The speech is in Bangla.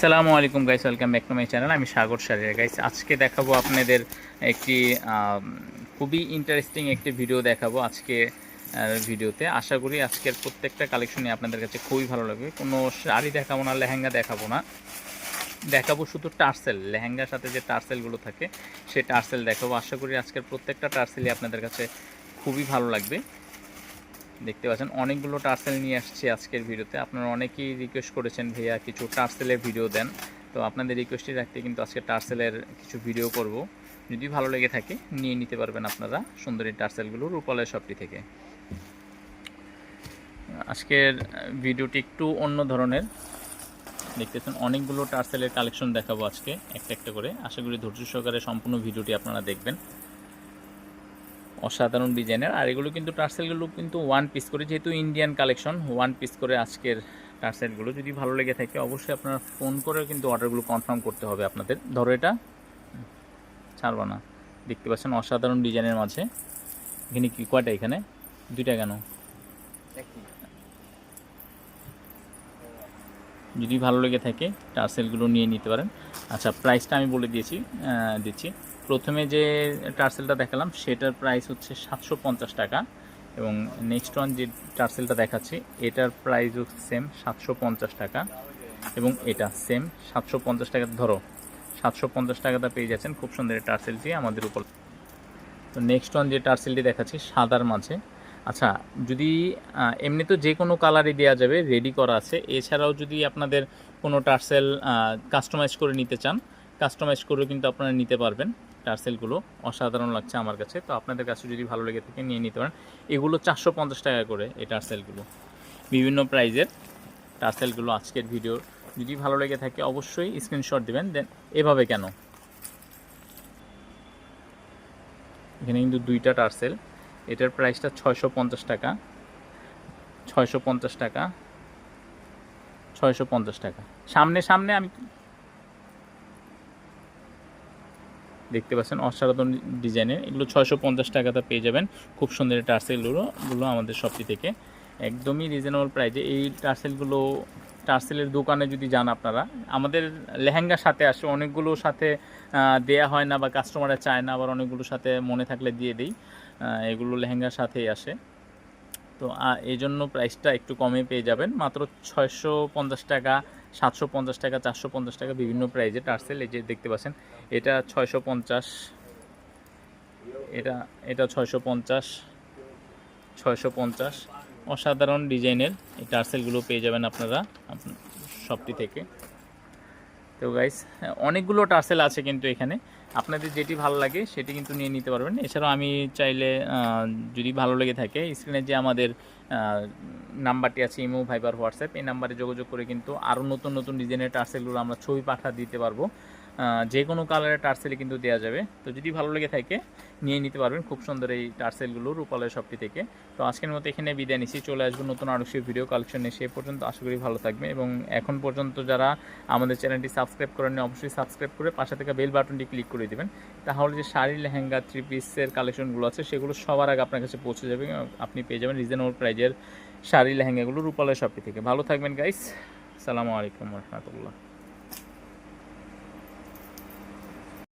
সালামু আলাইকুম guys welcome back to my channel আমি সাগর সারিয়া গাইস আজকে দেখাবো আপনাদের একটি খুবই ইন্টারেস্টিং একটি ভিডিও দেখাবো আজকে ভিডিওতে আশা করি আজকের প্রত্যেকটা কালেকশনই আপনাদের কাছে খুবই ভালো লাগবে। কোনো শাড়ি দেখাবো না, লেহেঙ্গা দেখাবো না। দেখাবো শুধু টার্সেল। লেহেঙ্গার সাথে যে টার্সেলগুলো থাকে সেই টার্সেল দেখাবো। আশা করি আজকের প্রত্যেকটা টার্সেলই আপনাদের কাছে খুবই ভালো লাগবে। দেখতে পাচ্ছেন, অনেকগুলো টার্সেল নিয়ে আসছি আজকের ভিডিওতে। আপনারা অনেকেই রিকোয়েস্ট করেছেন ভাইয়া কিছু টার্সেলের ভিডিও দেন। তো আপনাদের রিকোয়েস্টই রাখতে কিন্তু আজকে টার্সেলের কিছু ভিডিও করব। যদি ভালো লেগে থাকে, নিয়ে নিতে পারবেন আপনারা সুন্দরী টার্সেলগুলো রূপালয় শপটি থেকে। আজকের ভিডিওটি একটু অন্য ধরনের। দেখতেছেন, অনেকগুলো টার্সেলের কালেকশন দেখাবো আজকে, একটা একটা করে। আশা করি ধৈর্য সহকারে সম্পূর্ণ ভিডিওটি আপনারা দেখবেন। অসাধারণ ডিজাইনের। আর এগুলো কিন্তু টার্সেলগুলো কিন্তু ওয়ান পিস করে যেহেতু ইন্ডিয়ান কালেকশন ওয়ান পিস করে আজকের টার্সেলগুলো যদি ভালো লেগে থাকে অবশ্যই আপনারা ফোন করে কিন্তু অর্ডারগুলো কনফার্ম করতে হবে আপনাদের। ধরো এটা। ছাড়বা না। দেখতে পাচ্ছেন অসাধারণ ডিজাইনের মাঝে। এখানে কি কয়টা এখানে? দুইটা কেন? যদি ভালো লেগে থাকে টার্সেলগুলো নিয়ে নিতে পারেন। আচ্ছা প্রাইসটা আমি বলে দিয়েছি দিচ্ছি। প্রথমে যে টার্সেলটা দেখালাম, সেটার প্রাইস হচ্ছে সাতশো পঞ্চাশ টাকা এবং নেক্সট ওয়ান যে টার্সেলটা দেখাচ্ছি, এটার প্রাইসও সেম সাতশো পঞ্চাশ টাকা এবং এটা সেম সাতশো পঞ্চাশ টাকা। ধরো, সাতশো পঞ্চাশ টাকাটা পেয়ে যাচ্ছেন খুব সুন্দর এই টার্সেলটি আমাদের উপর। তো নেক্সট ওয়ান যে টার্সেলটি দেখাচ্ছি, সাদার মাঝে। আচ্ছা যদি এমনি তো যে কোনো কালারই দেওয়া যাবে রেডি করা আছে। এছাড়াও যদি আপনাদের কোনো টার্সেল কাস্টমাইজ করে নিতে চান কাস্টমাইজ করেও কিন্তু আপনারা নিতে পারবেন। টার্সেলগুলো অসাধারণ লাগছে আমার কাছে। তো আপনাদের কাছে যদি ভালো লেগে থাকে নিয়ে নিতে পারেন। এগুলো চারশো পঞ্চাশ টাকা করে এই টার্সেলগুলো বিভিন্ন প্রাইজের টার্সেলগুলো আজকের ভিডিও। যদি ভালো লেগে থাকে অবশ্যই স্ক্রিনশট দেবেন। দেন এভাবে কেন? এখানে কিন্তু দুইটা টার্সেল এটার প্রাইসটা ছয়শো পঞ্চাশ টাকা। ছয়শো পঞ্চাশ টাকা। ছয়শো পঞ্চাশ টাকা। সামনে সামনে আমি দেখতে পাচ্ছেন, অসাধারণ ডিজাইনের। এগুলো ছয়শো পঞ্চাশ টাকাতে পেয়ে যাবেন। খুব সুন্দর টার্সেলগুলো, গুলো আমাদের শপটি থেকে। একদমই রিজনেবল প্রাইজে এই টার্সেলগুলো, টার্সেলের দোকানে যদি যান আপনারা, আমাদের লেহেঙ্গার সাথে আসে, অনেকগুলো সাথে দেয়া হয় না বা কাস্টমাররা চায় না, আবার অনেকগুলোর সাথে মনে থাকলে দিয়ে দিই। এগুলো লেহেঙ্গার সাথেই আসে। তো এই জন্য প্রাইসটা একটু কমে পেয়ে যাবেন। মাত্র ছয়শো পঞ্চাশ টাকা সাতশো পঞ্চাশ টাকা, চারশো পঞ্চাশ টাকা বিভিন্ন প্রাইজে টার্সেল এই যে দেখতে পাচ্ছেন, এটা ছয়শো পঞ্চাশ, এটা এটা ছয়শো পঞ্চাশ ছয়শো পঞ্চাশ। অসাধারণ ডিজাইনের এই টার্সেলগুলো পেয়ে যাবেন আপনারা আপনা- শপটি থেকে। তো গাইস অনেকগুলো টার্সেল আছে কিন্তু এখানে। আপনাদের যেটি ভালো লাগে, সেটি কিন্তু নিয়ে নিতে পারবেন। এছাড়াও আমি চাইলে যদি ভালো লেগে থাকে স্ক্রিনে যে আমাদের নাম্বারটি আছে, ইমো, ভাইবার, হোয়াটসঅ্যাপ, এই নাম্বারে যোগাযোগ করে কিন্তু আরও নতুন নতুন ডিজাইনের টার্সেলগুলো আমরা ছবি পাঠা দিতে পারব। যে কোনো কালারের টার্সেলই কিন্তু দেওয়া যাবে। তো যদি ভালো লেগে থাকে, নিয়ে নিতে পারবেন খুব সুন্দর এই টার্সেলগুলো রূপালয় শপটি থেকে। তো আজকের মতো এখানে বিদায় নিচ্ছি, চলে আসব নতুন আরও সেই ভিডিও কালেকশন এ পর্যন্ত আশা করি ভালো থাকবে এবং এখন পর্যন্ত যারা আমাদের চ্যানেলটি সাবস্ক্রাইব করেননি, অবশ্যই সাবস্ক্রাইব করে পাশে থেকে বেল বাটনটি ক্লিক করে দেবেন। তাহলে যে শাড়ি, লেহেঙ্গা থ্রি পিসের কালেকশনগুলো আছে, সেগুলো সবার আগে আপনার কাছে পৌঁছে যাবে। আপনি পেয়ে যাবেন রিজনেবল প্রাইজের শাড়ি, লেহেঙ্গাগুলো রূপালয় শপটি থেকে। ভালো থাকবেন গাইস সালামু আলাইকুম রহমতুল্লাহ।